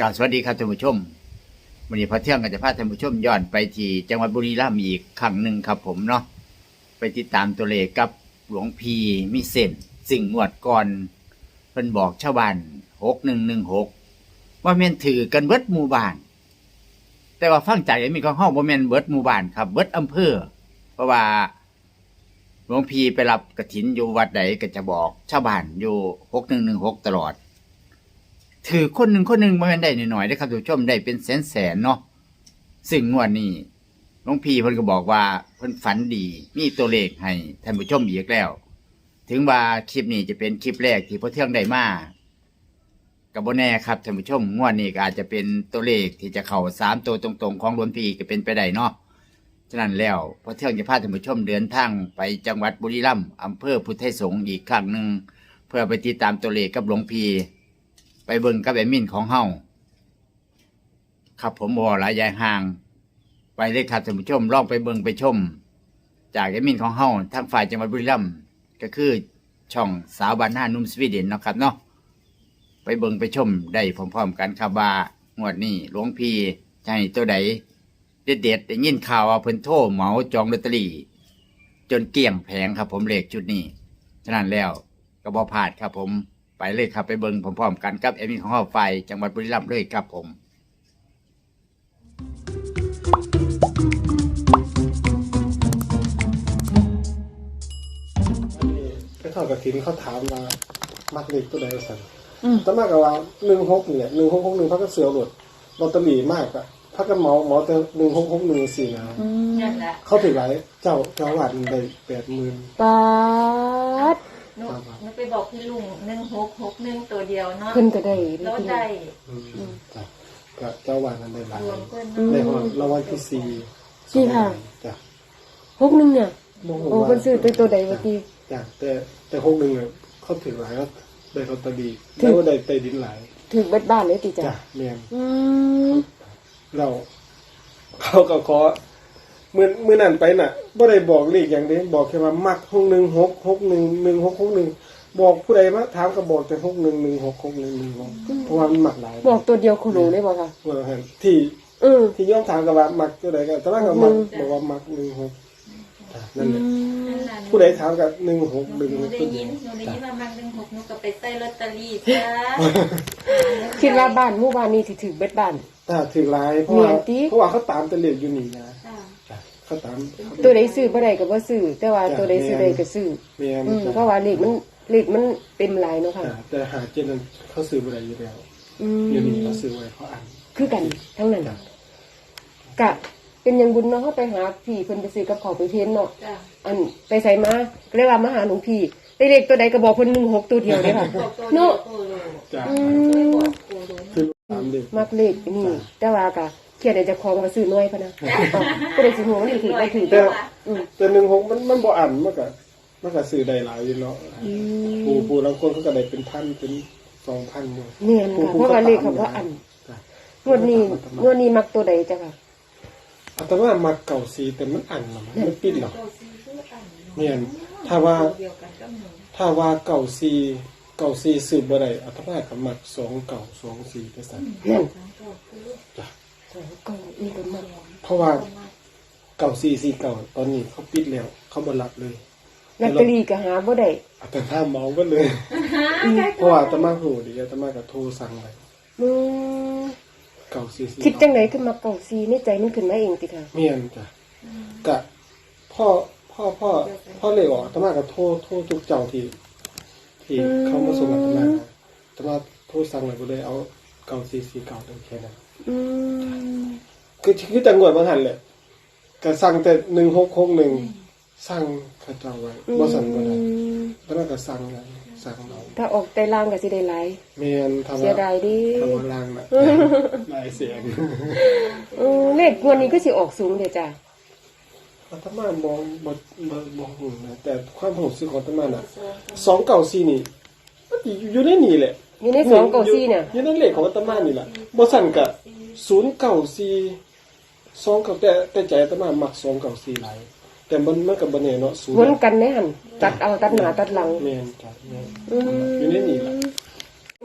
กาบสวัสดีครับท่านผู้ชมวันนี้พระเที่ยงก็จะพาท่านผู้ชมย้อนไปที่จังหวัดบุรีรัมย์อีกครั้งหนึ่งครับผมเนาะไปติดตามตัวเลขกับหลวงพีมิเซนสิ่งงวดก่อนเพิ่นบอกชาวบ้านหกหนึ่งหนึ่งหกว่าแม่นถือกันเบิดหมู่บ้าน แต่ว่าฟังใจมีของห้องบ่แม่นเบิดหมู่บ้านครับเบิดอำเภอ เพราะว่าหลวงพีไปรับกระถินอยู่วัดใดก็จะบอกชาวบ้านอยู่หกหนึ่งหนึ่งหกตลอด ถือคนหนึ่งคนหนึ่งมาได้หน่อยๆนะครับทุกผู้ชมได้เป็นแสนแสนเนาะซึ่งงวดนี้หลวงพี่เพิ่นก็บอกว่าเพิ่นฝันดีมีตัวเลขให้ท่านผู้ชมอีกแล้ว ถึงว่าคลิปนี้จะเป็นคลิปแรกที่พ่อเที่ยงได้มากับโบแน่ครับท่านผู้ชมงวดนี้ก็อาจจะเป็นตัวเลขที่จะเข้าสามตัวตรงๆ ของหลวงพี่ก็เป็นไปได้เนาะฉะนั้นแล้วพ่อเที่ยงจะพาท่านผู้ชมเดินทางไปจังหวัดบุรีรัมย์อำเภอพุทธไทยสงฆ์อีกครั้งหนึ่งเพื่อไปติดตามตัวเลขกับหลวงพี่ ไปเบิ่งกับแอมินของเฮาครับผมบอหลายยายห่าง ไปเลยครับท่านผู้ชมลองไปเบิ่งไปชม จากแอมินของเฮาทางฝ่ายจังหวัดบุรีรัมย์ก็คือช่องสาวบ้านหน้านุ่มสวีเดนเนาะครับเนาะไปเบิ่งไปชมได้พร้อมๆกันครับว่างวดนี้หลวงพี่ให้ตัวใดเด็ดๆได้ยินข่าวว่าเพิ่นโทรเหมาจองลอตเตอรี่ จนเกลี้ยงแผงครับผมเลขชุดนี้ ฉะนั้นแล้วก็บอพลาดครับผม ไปเลยครับไปเบิ่งพร้อมๆกันกับเอมินของเฮาไฟจังหวัดบุรีรัมย์เลยครับผมไปเข้ากับทีมเขาถามว่ามักเล็กตัวใดสั่นอืมแต่มากกับว่าหนึ่งหกเนี่ยหนึ่งหกหกหนึ่งพักก็เสือหลุดลอตเตอรี่มากอะพักก็เหมาเหมาแต่หนึ่งหกหกหนึ่งสี่นะอืมนั่นแหละเขาถือไรเจ้าเจ้าวัดได้แปดหมื่นปาด หนูหนูไปบอกพี่ลุงหนึ่งหกหกหนึ่งตัวเดียวเนาะเพิ่นก็ได้แล้วพี่ได้จ้ะก็เจ้าวัดนั้นได้หลายรวมเพื่อนได้หอดรางวัลที่สี่สี่ค่ะจ้ะหกหนึงเนี่ยโมโหโอ้เพิ่นซื้อตัวตัวใดวะติจ้ะแต่แต่หกหนึ่งเนี่ยเขาถือหลายก็ได้ลอตเตอรี่ถือ แล้วก็ได้ใต้ดินหลายถึงเบิดบ้านเลยติจ้ะจ้ะเมียนอืมเราเขาก็ขอมือมือนั่นไปน่ะ บ่ได้บอกเลขอย่างเดียวบอกแค่ว่ามักหกหนึ่งหกหกหนึ่งหนึ่งหกหกหนึ่งบอกผู้ใดมาถามก็บอกแต่หกหนึ่งหนึ่งหกหกหนึ่งหนึ่งหกเพราะว่ามันมักหลายบอกตัวเดียวคุณรู้เลยบ่ค่ะว่าเห็นที่อืมที่ย่อมถามก็ว่ามักตัวใดก็แต่ว่าก็มักหนึ่งบอกว่ามักหนึ่งหกจ้ะนั่นแหละนั่นแหละผู้ใดถามกับหนึ่งหกหนึ่งหนูหกได้ตัวเดียิยนวหนูได้จ้ะยินว่ามันหนึ่งหกหนูก็ไปใส่ลอตเตอรี่จ้าคิดว่าบ้านหมู่บ้านนี้สิถึงเบิดบ้านถ้าถือหลายเพราะว่าเมียนติเพราะว่าเขาตามแตะเลขอยู่นี่นะจ้าจ้ะ เขาตามตัวใดซื้อบ่ได้ก็บ่ซื้อแต่ว่าตัวใดซื้อได้ก็ซื้อเมียนอืมจ้ะเพราะว่าเลขมันเลขมันเต็มหลายเนาะค่ะ จ้ะแต่หาเจนนั้นเขาซื้อบ่ได้อยู่แล้วอืม เดี๋ยวนี้เขาซื้อไว้เขาอ่าน คือกันทั้งนั้นจ้ะ กะเป็นหยังบุญเนาะเฮาไปหาพี่เพิ่นไปซื้อกับข้าวไปเพ้นเนาะจ้าอันไปใส่มาก็เลยว่ามาหาหลวงพี่ได้เลขตัวใดก็บอกเพิ่น16ตัวเดียวเด้ค่ะ บอกตัวเดียเนาะวโคโลจ้ะอืไม่มบอกโคโล คือตามเด็ก มักเลขนี่ แต่ว่าก็เขียนได้เจะคลองมาซื้อน้อยพะนะก็ได้สิหัวมันถือบ่ถือแต่อืมแต่หนึ่งหกมันมันบ่อ่านมันก็มันก็ซื้อได้หลายอยู่เนาะอืปูมปูบางคนเขาก็ได้เป็นพันเป็นสองพันอยู่เนียนค่ะเพราะว่าเลขเขาบ่อันจ้ะงวดนี้งวดนี้มักตัวใดจ้ะค่ะอาตมามาเก่าสีแต่มันอันหรอมันปิดหรอตัวซีซื้ออันเนี่ยถ้าว่าเดียวกันก็หนูถ้าว่าเก่าสีเก่าสีสืบบ่ได้อาตมาก็มักสองเก่าสองสีไปสั่นนั่น ทั้งตัวคือจ้ะก็อีกก็มักเพราะว่าเก่าสีสีเก่าตอนนี้เขาปิดแล้วเขาบ่รับเลยลอตเตอรี่ก็หาบ่ได้อาตมาเมาก็เลยเพราะว่าอาตมาหูดีอาตมาก็โทรสั่งไว้อืมเก่าสีสีคิดจังไดขึ้นมาเก่าซีในใจมันขึ้นมาเองติค่ะเมียนจ้ะกะพ่อพ่อพ่อพ่อเลยออกอาตมาก็โทรโทรทุกเจ้าที่ที่เขามาส่งอาตมาอาตมาโทรสั่งไว้ก็เลยเอาเก่าสีสีเก่าแค่นั้น อืมคือคือจังหวัดบางหันแหละก็สั่งแต่หนึ่งหกหกหนึ่งสั่งเข้าเจ้าไว้บ่สั่งบ่ได้อาตมาก็สั่งเลยสั่งเราถ้าออกแต่ล่างก็สิได้หลายเมียนทำเสียดายดิทำว่าล่างน่ะหลายเสียงอืมเลขงวดนี้ก็สิออกสูงเด้จ้ะอาตมามองบ่บ่บ่หูนะแต่ความรู้สึกของอาตมาน่ะสองเก่าซีนี่มันอยู่ในนี่แหละอยู่ในสองเก่าซีเนี่ยอยู่ในเลขของอาตมานี่แหละบ่สั่นกะ ศูนย์เก่าซีสองเก่าแต่แต่ใจอาตมามักสองเก่าซีหลายแต่มันมันก็บ่แน่เนาะศูนย์วนกันในหันตัดเอาตัดหน้าตัดหลังแม่นจ้ะแม่นอืมอยู่ในนี่แหละง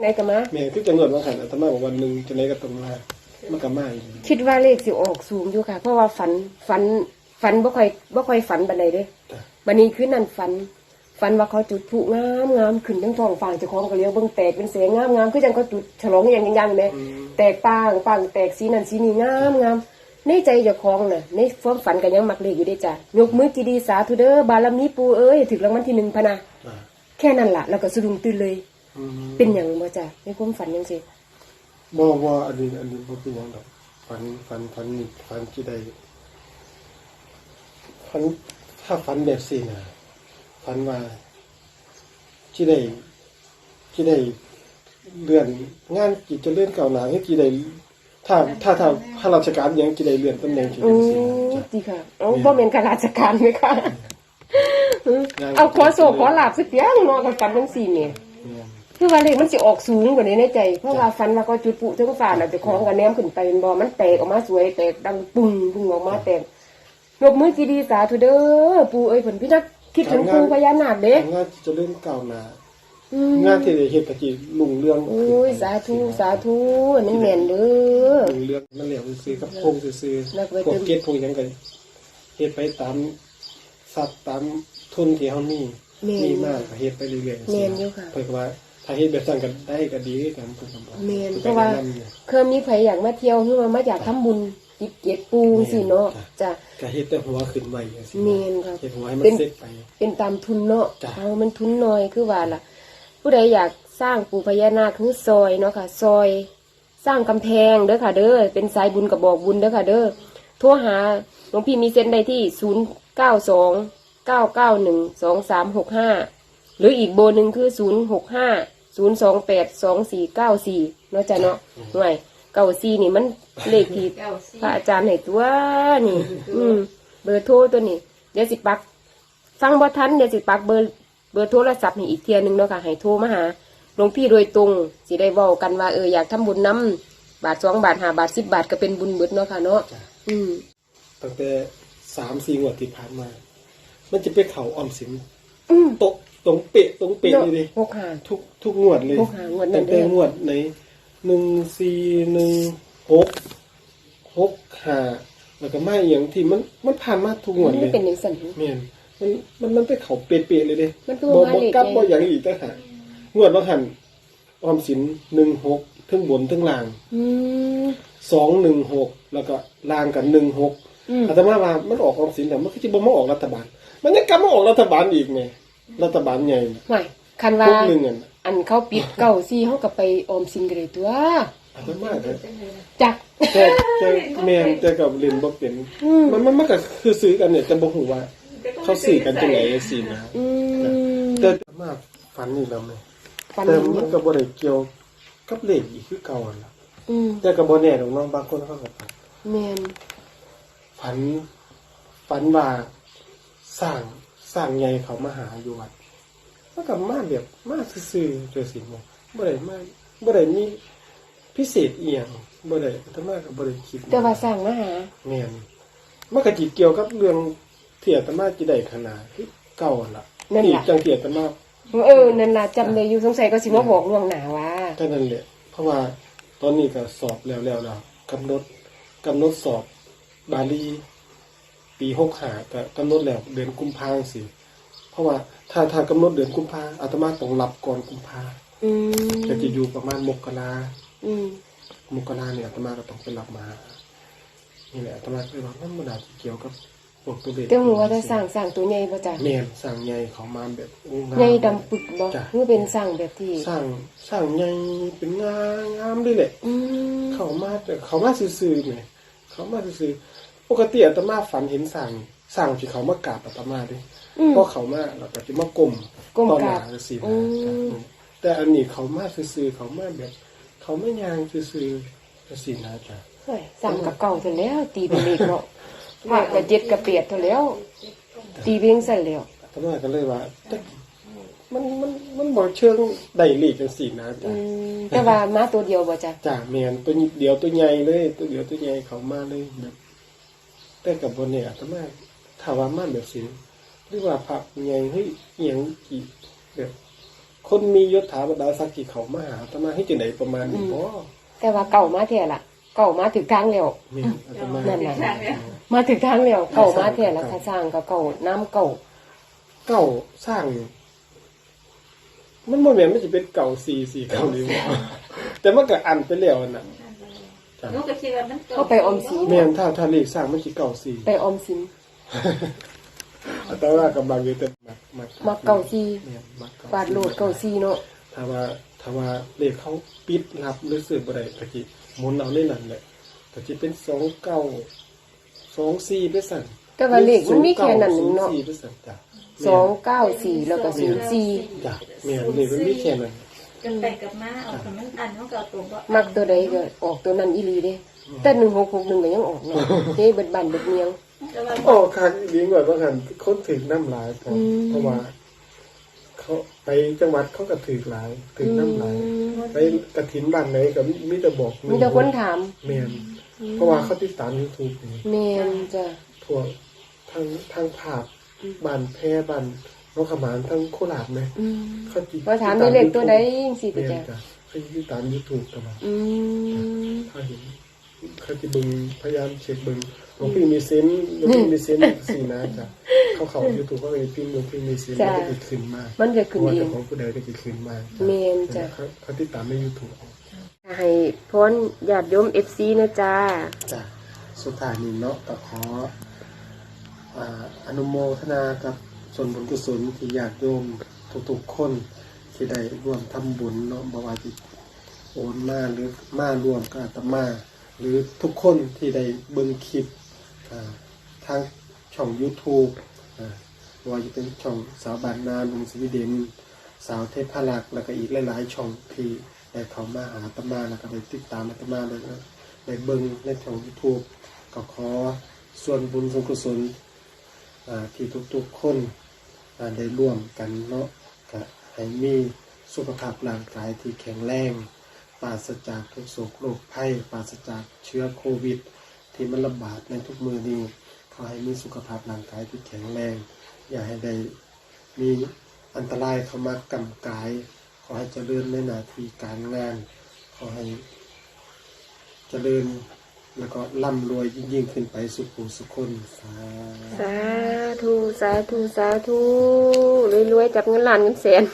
ไหนกันมาแม่คือจังหวัดว่าหันอาตมาบอกวันหนึงจะไหนก็ต้องมามันก็มาอีกคิดว่าเลขสิออกสูงอยู่ค่ะ เพราะว่าฝันฝันฝันบ่ค่อยบ่ค่อยฝันบันไดเด้จ้ะบันนี้คือนั่นฝัน ฝันว่าเขาจุดพลุงามงามขึ้นทั้งท้องฟ้าเจ้าของก็เลี้ยวเบิ่งแตกเป็นแสงงามงามคือจังเขาจุดฉลองอย่างยังๆแม่อืมแตกปังปังแตกสีนั่นสีนี่งามงามในใจเจ้าของน่ะในความฝันก็ยังมักเลขอยู่เด้จ้ะยกมือกี่ดีสาธุเด้อบารมีปู่เอ้ยถึงรางวัลที่หนึ่งพะนะอ่าแค่นั้นล่ะ แล้วก็สะดุ้งตื่นเลยอืมเป็นหยังบ่จ้ะในความฝันจังซี่บ่ว่าอันนี้อันนี้บ่เป็นหยังดอกฝันฝันฝันนี่ฝันที่ใดฝันถ้าฝันแบบสี่นะ ฝันว่าที่ใดที่ใดเลื่อนงานกิจจะเลื่อนเก่าหนาให้กี่ใดถ้าถ้าถ้าข้าราชการยังกี่ใดเลื่อนตำแหน่งกี่โอ้ใดสิจ้ะดีค่ะเอาบ่แม่นข้าราชการไหมคะเอาขอโศกขอลาบสักเดียวเนาะกันฝันจังซี่แหม่เนี่ยคือว่าเลขมันสิออกสูงกว่านี้ในใจ เพราะว่าฝันว่าเขาจุดปุถึงฟ้าน่ะเจ้าของก็แนมขึ้นไปบ่มันแตกออกมาสวยแตกดังปุ้งปุ้งออกมาแตกยกมือกี่ดีสาธุเด้อปู่เอ้ยเพิ่นพี่นัก คิดถึงปู่พญานาคเด้งานกิจจะเลื่อนเก่าหนา อืมงานที่ได้เฮ็ดก็สิลุงเรื่องโอ้ยสาธุสาธุมันแม่นเด้อ ลุงเรื่องมันเหลียวซื้อกับพงซื้อแล้วก็ไปพวกเติมเก็ดพวกหยังก็เฮ็ดไปตามสัตว์ตามทุนที่เฮามีแม่นมีมากก็เฮ็ดไปเรื่อยๆแม่นอยู่ค่ะเพิ่นก็ว่าถ้าเฮ็ดแบบนั้นก็ได้ก็ดีคือกันเพิ่นก็บอกแม่นพิ่เพราะว่าก็แนำอยู่ เคยมีไผอยากมาเที่ยวคือว่ามาอยากทำบุญ จิบเก็บปูสิเนาะจ้ะก็เฮ็ดแต่หัวขึ้นไว้จังซี่แม่นครับเฮ็ดหัวให้มันเป็นเสร็จไป เป็นตามทุนเนาะจ้ะเอามันทุนน้อยคือว่าล่ะ ผู้ใดอยากสร้างปู่พญานาคคือซอยเนาะค่ะ ซอย สร้างกำแพงเด้อค่ะ เด้อเป็นสายบุญกับบอกบุญเด้อค่ะ เด้อโทรหาหลวงพี่มีเซ็นได้ที่ศูนย์เก้าสองเก้าเก้าหนึ่งสองสามหกห้าหรืออีกโบหนึ่งคือศูนย์หกห้าศูนย์สองแปดสองสี่เก้าสี่เนาะจ้ะเนาะหน่วย เก้าสี่นี่มันเลขที่เก้าสี่พระอาจารย์ให้ตัวนี่ อืม เบอร์โทรตัวนี้ เดี๋ยวสิปัก ฟังบ่ทันเดี๋ยวสิปักเบอร์เบอร์โทรศัพท์ให้อีกเทียหนึงเนาะค่ะให้โทรมาหาหลวงพี่โดยตรงสิได้เว้ากันว่าเอออยากทำบุญน้ำบาทสองบาทห้าบาทสิบบาทก็เป็นบุญเบิดเนาะค่ะเนาะจ้ะอืมตั้งแต่3-4งวดที่ผ่านมา มันจะไปเข้าออมสินอืมตกตรงเป๊ะตรงเป๊ะเนาะเลยดิหกหาทุกทุกงวดเลยทุกหางวดนั่ตั้นงเด้อแต่งวดไหน หนึ่งสี่หนึ่งหกหกห้าแล้วก็ไม่อย่างที่มันมันผ่านมาทุกงวดเลมันยเป็นอย่างสั่นแม่นมันมันมันไปเขาเป๊ะๆเลยเด้มันคือบ่ว่าบ่เลขกลับไง บ่อย่างอีกต่างหากงวดว่าหันออมสินหนึ่งหกทั้งบนทั้งล่าง อืมสองหนึ่งหกแล้วก็ล่างกันหนึ่งหกอืมอาตมาว่ามันออกออมสินแต่มันก็จะบ่มาออกรัฐบาล มันยังกลับมาออกรัฐบาลอีกไงรัฐบาลใหญ่ห่วย คันว่า พวกหนึ่งอะอันเขาปิดเก้าซี่เขาก็ไปออมสินกันเลยตัว อาตมาก็จัก แต่แต่แม่นแต่กับเล่นบ่เป็นอืม มันมันมันก็คือซื้อกันเนี่ยแต่บ่ฮู้ว่า เขาซื้อกันจังได๋สินะอืมแต่มาฝันนี่แล้วแม่ฟันแต่อย่างมันี้นก็บ่ได้เกี่ยวกับเลขอีกคือเก่าหั่นล่ะอืมแต่ก็บ่แน่ดอกเน้องบางคนเขาก็ฝัน แม่นฝันฝันว่าสร้างสร้างใหญ่เขามาหาอยู่วัด มันก็มาแบบมาซื่อๆจังซี่แม่บ่ได้มาบ่ได้มีพิเศษอีหยังบ่ได้อาตมาก็บ่ได้คิดแต่ว่าสร้างมาหาแม่นมันก็จิเกี่ยวกับเรื่องเทียตมาจิได้ขนาดที่เก่าหั่นล่ะนั่นอีกล่ะจังเทียตมาเออนั่นล่ะจำได้อยู่สงสัยก็สิมาบอกล่วงหน้าว่าแค่นั้นแหละเพราะว่าตอนนี้ก็สอบแล้วแล้วแล้วกำหนดกำหนดสอบบาลี ปีหกหาก็กำหนดแล้วเดือนกุมภาพันธ์สิ เพราะว่าถ้าถ้ากำหนดเดือนกุมภาอาตมาต้องรับก่อนกุมภาอืมก็จะอยู่ประมาณมกราอืมมกราเนี่ยอาตมาก็ต้องไปรับมานี่แหละอาตมาก็เลยว่ามันมันอาจจะเกี่ยวกับพวกตัวเลขแต่หัวจะสร้างสร้างตัวใหญ่บ่จ้ะแม่นสร้างใหญ่เขามาแบบโอ้งาม ใหญ่ดำปึกบ่จ้ะ คือเป็นสร้างแบบที่สร้างสร้างใหญ่เป็นงามงามเลยแหละ อืมเขามาแต่เขามาซื่อๆไงเขามาซื่อๆปกติอาตมาฝันเห็นสั่งสั่งที่เขามากราบอาตมาด้วยอืมเพราะเขามาแล้วก็จะมากลมก้มตอนกหรานาบสิอืนะมแต่อันนี้เขามาซื่อๆเขามาแบบ เขาไม่ยางซื่อๆสินะจ้ะเฮ้ยสร้างกับเก่าเท่าแล้ว ตีเป็นเลขเนาะพระก็เจ็ดกับเปียดเท่าแล้ว ตีเพียงสั่นแล้วอาตมาก็เลยว่าแต่มันมันมันบอกเชิงได้เลขจังสินะอืจ้ะมแต่ว่ามาตัวเดียวบ่จ้ะจ้ะแมนตัวนิดเดียวตัวใหญ่เลย ตัวเดียวตัวใหญ่เขามาเลยแบบแต่กับบนเนี่ยอาตมาถามว่ามันแบบสิ หรือว่าพระใหญ่เฮ้ยเอียงกี่แบบขคนมียศถาบรรดาศักดิ์ที่เขามาหาอาตมาให้จังไดประมาณนี้บ่แต่ว่าเก่ามาแท้ล่ะ เก่ามาถึงทางแล้วแม่นอาตมานั่นน่ะมาถึงทางแล้วเก่ามาแท้แล้วค่ะสร้างก็เก่าน้ำเก่า เก่าสร้างนี่มันบ่แม่นมันสิเป็นเก่า4 4เก่านี่บ่แต่มันก็อันไปแล้วน่ะหนูก็คิดว่ามันเกิดเข้าไปออมสินแม่นถ้าถ้าเลขสร้างมันสิเก่า4ไปออมสิน แต่ว่ากำลังอยู่แต่มักมักมาเก่าซีแม่นมักเก่าบาดโหลดเก่าซีเนาะถ้าว่าถ้าว่าเลขเขาปิดรับหรือซื้อบ่ได้ก็สิหมุนเอาในนั้นแหละก็สิเป็น2 9 2 4ไปสั่นแต่ว่าเลขมันมีแค่นั้นหนึงเนาะศูย์สี่ไปสั่นจ้ะสองเก้าสี่แล้วก็ศูนย์สี่จ้ะแม่นเลขมันมีแค่นั้นจนไปกลับมาเอาแต่มันอันมันก็เอาตัวบ่มักตัวใดก็ออกตัวนั้นอีหลีเด้แต่หนึ่งหกหกหนึ่งก็ยังออกเนาะเฮ้เบิดบันเบิดเมียงแต่ว่า โอ้คักดีกว่าบางหันคนถึงน้ำหลายพออมเพราะว่า เขาไปจังหวัดเขาก็ถือหลายถึงน้ำหลายไปกระถินบ้านไหนก็มีแต่บอกมีแต่คนถามแมนเพราะว่าเขาติดตามยูทูบนี่แมนจ้ะทั่วทางทางภาพบ้านแพร่บ้านน้องขมานทางโคราชไหมอืมเขาติดว่าถามในเลขตัวใดจังซี่แมตินจ้ะจ้ะเขาติดตามยูทูบตลอดอืมถ้าเห็น เขาจะเบึงพยายามเช็คเบึงหลวงพี่มีเซนส์หลวงพี่มีเซนส์สีนะจ้ะเขาเขายูทูบก็เลยพิมพ์หลวงพี่มีเซนส์มันก็จะขึ้นมากมันจะเพขึ้นราะว่าเอเจ้างของผู้ใดก็จะขึ้นมากแม่นจ้ะเขาเขาติดตามในยูทูบให้พรญาติโยม FC นะจ้าจ้ะสุดท้ายนี้เนาะก็ขออ่าอนุโมทนากับส่วนบุญกุศลที่ญาติโยมทุกๆคนที่ได้ร่วมทำบุญเนาะบ่ว่าจะโอนมาหรือมารวมกับอาตมา หรือทุกคนที่ได้เบิ่งคลิปทางช่อง YouTube อ่าบ่ว่าจะเป็นช่องสาวบานนาลุงสวีเดน สาวเทพลักษ์แล้วก็อีกหลายๆช่องที่ได้เข้ามาหาตมาแล้วก็ได้ติดตามอาตมาเลยนะได้เบิ่งในช่อง YouTube ก็ขอส่วนบุญส่วนกุศลที่ทุกๆคนได้ร่วมกันเนาะก็ให้มีสุขภาพร่างกายที่แข็งแรง ปราศจากทุกโศกโรคภัยปราศจากเชื้อโควิด ที่มันระบาดในทุกมือนี้ขอให้มีสุขภาพร่างกายที่แข็งแรง อย่าให้ได้มีอันตรายเข้ามากำกาย ขอให้เจริญในหน้าที่การงาน ขอให้เจริญแล้วก็ร่ำรวยยิ่งยิ่งขึ้นไปสุขุสุขคนสาธุสาธุ สาธุ สาธุรวยๆจับเงินล้านเงินแสน